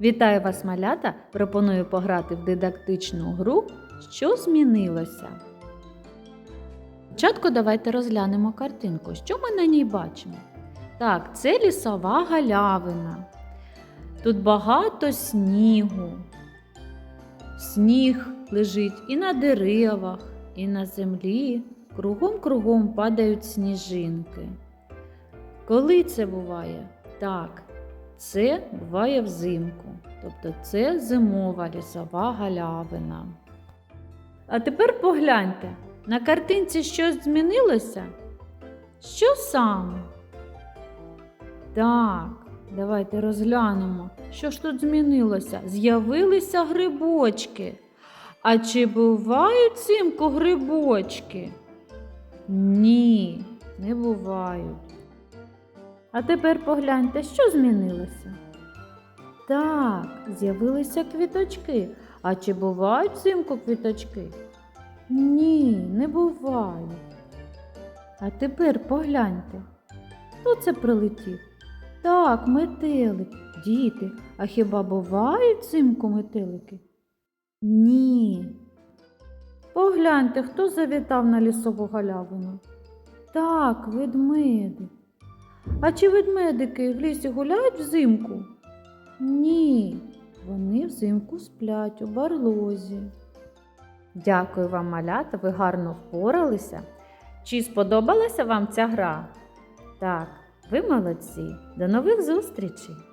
Вітаю вас, малята! Пропоную пограти в дидактичну гру Що змінилося? Спочатку давайте розглянемо картинку. Що ми на ній бачимо? Так, це лісова галявина. Тут багато снігу. Сніг лежить і на деревах, і на землі. Кругом-кругом падають сніжинки. Коли це буває? Так, це буває взимку. Тобто це зимова лісова галявина. А тепер погляньте, на картинці щось змінилося? Що саме? Так, давайте розглянемо, що ж тут змінилося. З'явилися грибочки. А чи бувають взимку грибочки? Ні, не бувають. А тепер погляньте, що змінилося. Так, з'явилися квіточки. А чи бувають взимку квіточки? Ні, не бувають. А тепер погляньте, хто це прилетів? Так, метелик. Діти, а хіба бувають взимку метелики? Ні. Погляньте, хто завітав на лісову галявину? Так, ведмедик. А чи ведмедики в лісі гуляють взимку? Ні, вони взимку сплять у барлозі. Дякую вам, малята, ви гарно впоралися. Чи сподобалася вам ця гра? Так, ви молодці. До нових зустрічей!